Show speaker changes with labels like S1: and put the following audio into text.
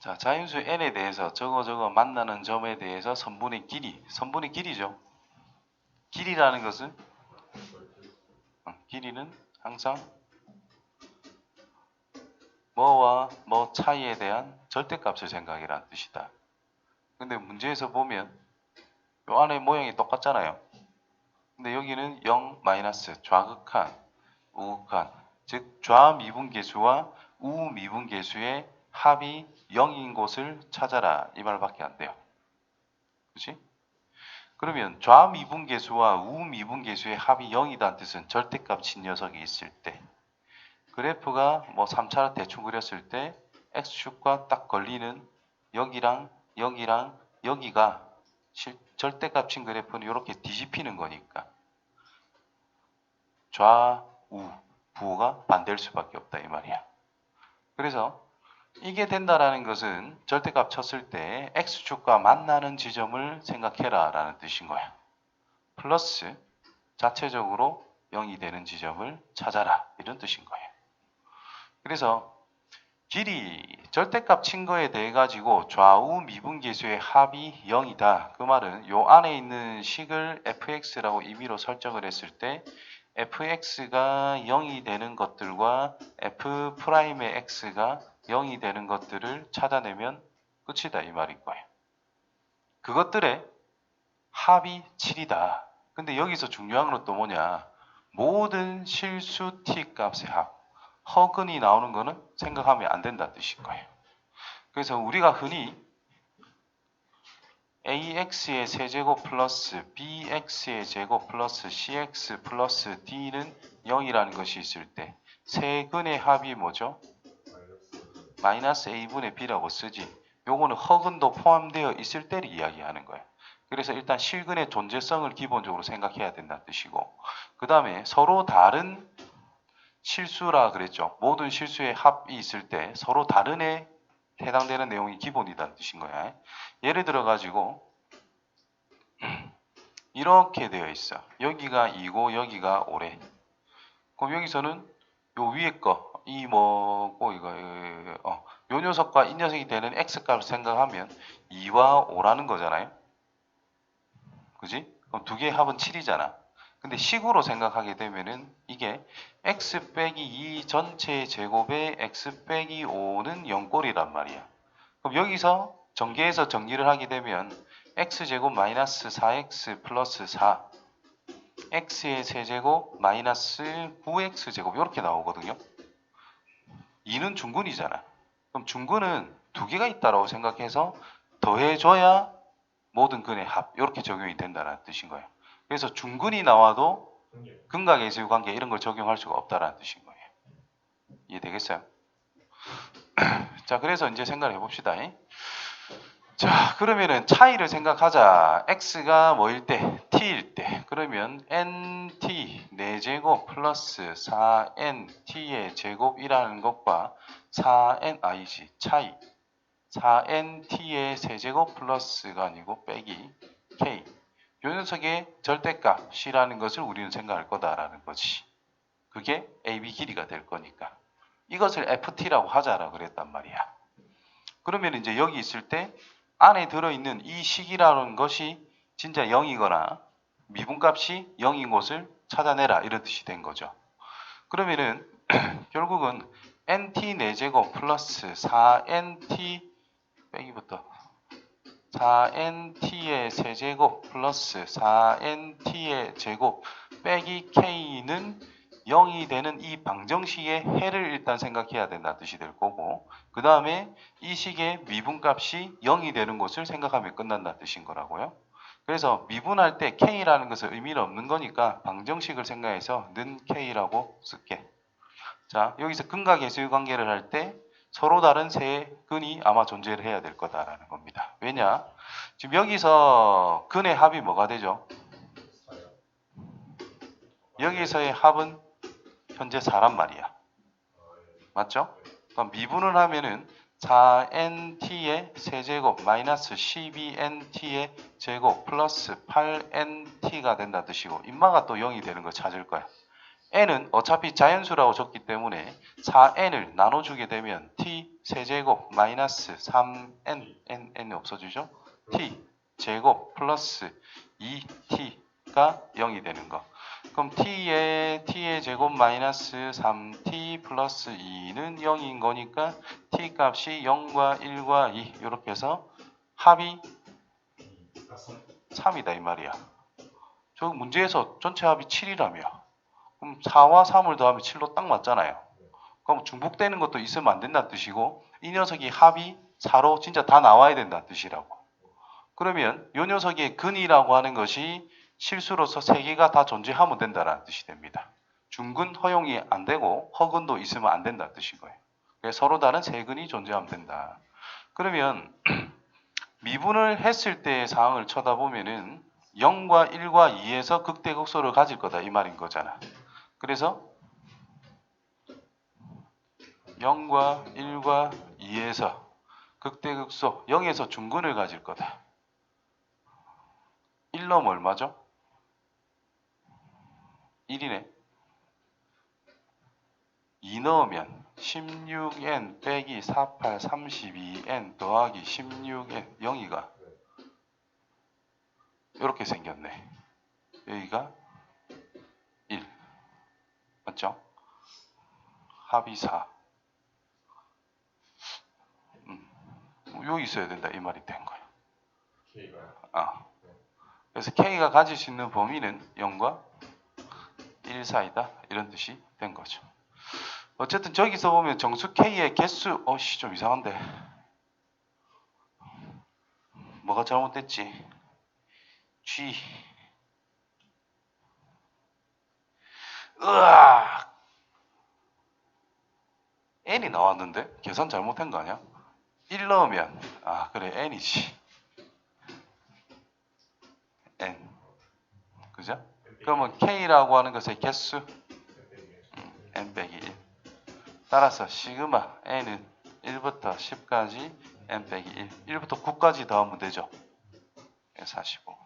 S1: 자, 자연수 n에 대해서 저거 저거 만나는 점에 대해서 선분의 길이, 선분의 길이죠. 길이라는 것은 어, 길이는 항상 뭐와 뭐 차이에 대한 절대값을 생각이라는 뜻이다. 근데 문제에서 보면 요 안에 모양이 똑같잖아요. 근데 여기는 0 마이너스 좌극한, 우극한, 즉 좌미분계수와 우미분계수의 합이 0인 곳을 찾아라 이 말밖에 안 돼요. 그렇지? 그러면 좌미분계수와 우미분계수의 합이 0이다는 뜻은 절대값 친 녀석이 있을 때 그래프가 뭐 3차로 대충 그렸을 때 x축과 딱 걸리는 여기랑 여기랑 여기가 실- 절대값 친 그래프는 이렇게 뒤집히는 거니까 좌우 부호가 반대일 수밖에 없다 이 말이야. 그래서 이게 된다라는 것은 절대값 쳤을 때 x축과 만나는 지점을 생각해라 라는 뜻인 거야. 플러스 자체적으로 0이 되는 지점을 찾아라 이런 뜻인 거예요. 그래서 길이 절대값 친 거에 대해 가지고 좌우 미분계수의 합이 0이다. 그 말은 요 안에 있는 식을 fx라고 임의로 설정을 했을 때 fx가 0이 되는 것들과 f'의 x가 0이 되는 것들을 찾아내면 끝이다 이 말인 거예요. 그것들의 합이 7이다. 근데 여기서 중요한 건 또 뭐냐? 모든 실수 t 값의 합, 허근이 나오는 거는 생각하면 안 된다는 뜻인 거예요. 그래서 우리가 흔히 ax의 세제곱 플러스 bx의 제곱 플러스 cx 플러스 d는 0이라는 것이 있을 때 세 근의 합이 뭐죠? 마이너스 a분의 b라고 쓰지. 요거는 허근도 포함되어 있을 때를 이야기하는 거예요. 그래서 일단 실근의 존재성을 기본적으로 생각해야 된다는 뜻이고 그 다음에 서로 다른 실수라 그랬죠. 모든 실수의 합이 있을 때 서로 다른 에 해당되는 내용이 기본이라는 뜻인 거야. 예를 들어 가지고 이렇게 되어 있어. 여기가 2고 여기가 5래. 그럼 여기서는 요 위에 거, 이 뭐고 이거, 어, 요 녀석과 이 녀석이 되는 x 값을 생각하면 2와 5라는 거잖아요. 그지? 그럼 두 개의 합은 7이잖아. 근데 식으로 생각하게 되면은 이게 x 빼기 2 전체의 제곱에 x 빼기 5는 0꼴이란 말이야. 그럼 여기서 전개해서 정리를 하게 되면 x제곱 마이너스 4x 플러스 4 x의 세제곱 마이너스 9x제곱 이렇게 나오거든요. 2는 중근이잖아. 그럼 중근은 두 개가 있다라고 생각해서 더해줘야 모든 근의 합 이렇게 적용이 된다는 뜻인 거예요. 그래서 중근이 나와도 근각의 제유 관계 이런 걸 적용할 수가 없다라는 뜻인 거예요. 이해되겠어요? 자, 그래서 이제 생각을 해봅시다. 자, 그러면은 차이를 생각하자. x가 뭐일 때? t일 때. 그러면 nt 4제곱 플러스 4nt의 제곱이라는 것과 4n 아니지 차이 4nt의 세제곱 플러스가 아니고 빼기 k 요 녀석의 절대값이라는 것을 우리는 생각할 거다라는 거지. 그게 AB 길이가 될 거니까. 이것을 FT라고 하자라고 그랬단 말이야. 그러면 이제 여기 있을 때 안에 들어있는 이 식이라는 것이 진짜 0이거나 미분값이 0인 곳을 찾아내라 이런 뜻이 된 거죠. 그러면은 결국은 nt 4제곱 플러스 4nt 빼기부터 4nt의 세제곱 플러스 4nt의 제곱 빼기 k는 0이 되는 이 방정식의 해를 일단 생각해야 된다는 뜻이 될 거고 그 다음에 이 식의 미분값이 0이 되는 것을 생각하면 끝난다는 뜻인 거라고요. 그래서 미분할 때 k라는 것은 의미는 없는 거니까 방정식을 생각해서 는 k라고 쓸게. 자 여기서 근각의 수유 관계를 할 때 서로 다른 세 근이 아마 존재를 해야 될 거다라는 겁니다. 왜냐? 지금 여기서 근의 합이 뭐가 되죠? 여기서의 합은 현재 4란 말이야. 맞죠? 미분을 하면은 4nt의 세제곱 마이너스 12nt의 제곱 플러스 8nt가 된다 뜻이고 인마가 또 0이 되는 거 찾을 거야. n은 어차피 자연수라고 줬기 때문에 4n을 나눠주게 되면 t 세제곱 마이너스 3n n n이 없어지죠? t 제곱 플러스 2t가 0이 되는 거. 그럼 t의 t의 제곱 마이너스 3t 플러스 2는 0인 거니까 t 값이 0과 1과 2 이렇게 해서 합이 3이다 이 말이야. 저 문제에서 전체 합이 7이라며. 그럼 4와 3을 더하면 7로 딱 맞잖아요. 그럼 중복되는 것도 있으면 안 된다는 뜻이고 이 녀석이 합이 4로 진짜 다 나와야 된다는 뜻이라고. 그러면 이 녀석의 근이라고 하는 것이 실수로서 세 개가 다 존재하면 된다는 뜻이 됩니다. 중근 허용이 안 되고 허근도 있으면 안 된다는. 그래서 서로 다른 세 근이 존재하면 된다. 그러면 미분을 했을 때의 상황을 쳐다보면은 0과 1과 2에서 극대극소를 가질 거다 이 말인 거잖아. 그래서 0과 1과 2에서 극대극소 0에서 중근을 가질 거다. 1 넣으면 얼마죠? 1이네. 2 넣으면 16n 빼기 48 32n 더하기 16n 0이가 이렇게 생겼네. 여기가 1 맞죠? 합이 4 음, 여기 있어야 된다 이 말이 된 거야.
S2: K가요?
S1: 아. 그래서 K가 가질 수 있는 범위는 0과 1 사이다 이런 뜻이 된 거죠. 어쨌든 저기서 보면 정수 K의 개수 어씨 좀 이상한데 뭐가 잘못됐지? G 으악 N이 나왔는데 계산 잘못한 거 아니야? 1 넣으면 아 그래 N이지 N 그죠? 그러면 K라고 하는 것의 개수? N 빼기 1 따라서 시그마 n은 1부터 10까지 n 빼기 1 1부터 9까지 더하면 되죠? 45